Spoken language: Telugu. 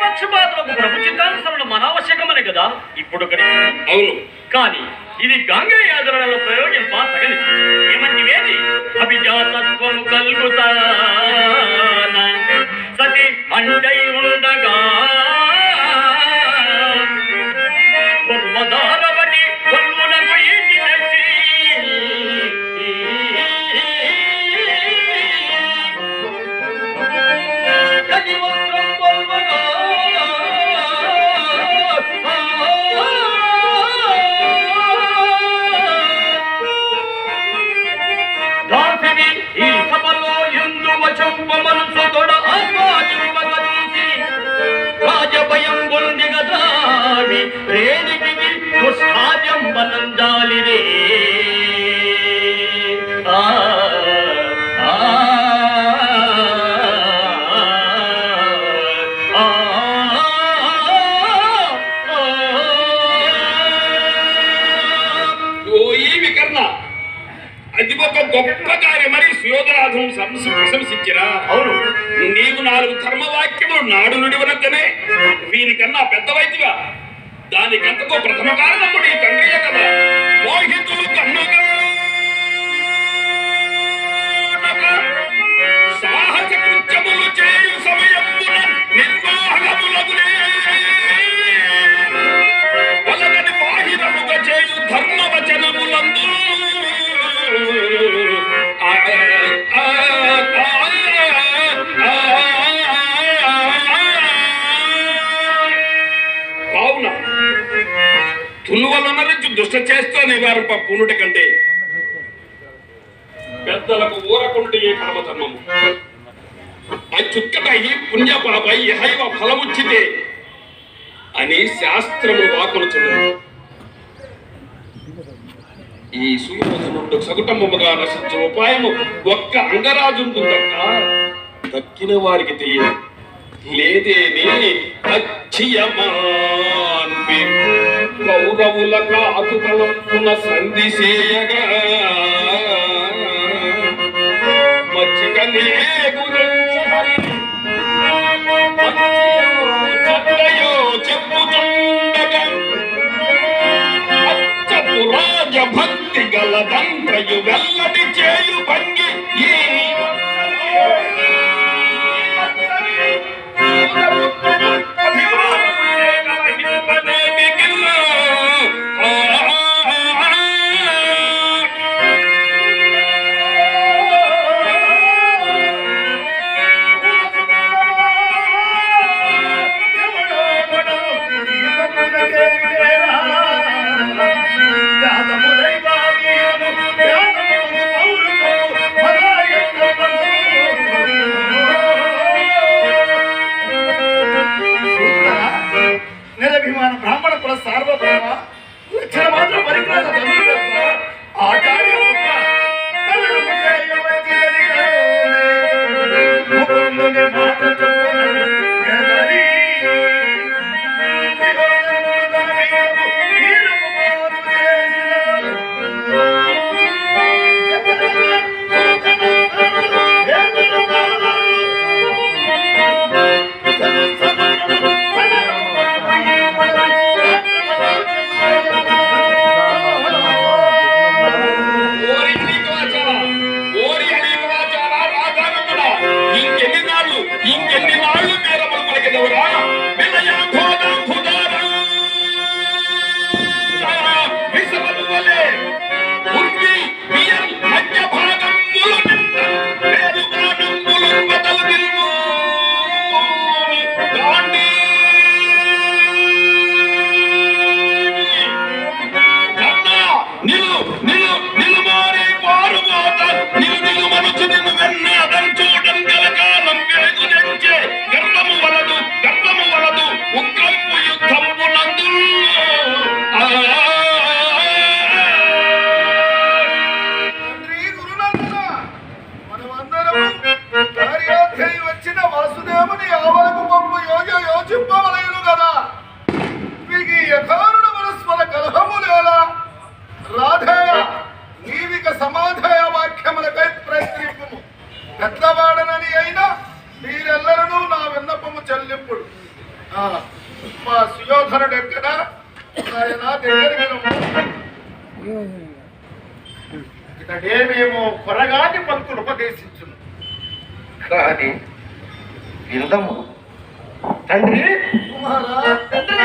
పక్షపాతలకు ప్రభు చిత్తానుసరణ అనావశ్యకమని కదా? ఇప్పుడు అవును. కానీ ఇది గంగే యాదరణలో ప్రయోగింప తగలి ఏమంటివేది అభిజాతత్వం కలుగుతా సతి అంటే ఒక గొప్ప కార్యమని సుయోధరాధం సంస- అవును. నీవు నాలుగు ధర్మవాక్యములు నాడు నుడివనక్కనే వీరికన్నా పెద్దవైతిగా దానికంతకు ప్రథమ కారణము నీ తండ్రియే కదా. తులువలనరించి దుష్ట చేస్తూ నివారింప పూనుట కంటే. పెద్దలకు ఊరకుండి ఏ పరమధర్మము చుక్కట ఈ పుణ్య పాపై ఇహైవ ఫలముచ్చితే అని శాస్త్రము వాకులుచున్నారు ఈ సుయోధనుడు సగుటముగా నశించే ఉపాయము ఒక్క అంగరాజుంటుందక్క దక్కిన వారికి తెలియదు. లేదేని అచ్చియమా కౌరవుల కాతుకలంపున సంధి చేయగా మచ్చికనే గురించి చెప్పుతుండగా. అచ్చపు రాజ భక్తి గల తంత్రయు వెల్లడి చేయు నిరభిమాన బ్రాహ్మణ కుల సార్వభౌమ లక్షణ మాత్రం పరిగ్రహ దుర్యోధనుడు ఎక్కడ ఆయన రమ్ము. ఇతడేమేమో కొరగాని పంతులు ఉపదేశించును. కానీ విందము. తండ్రి! కుమారా! తండ్రి!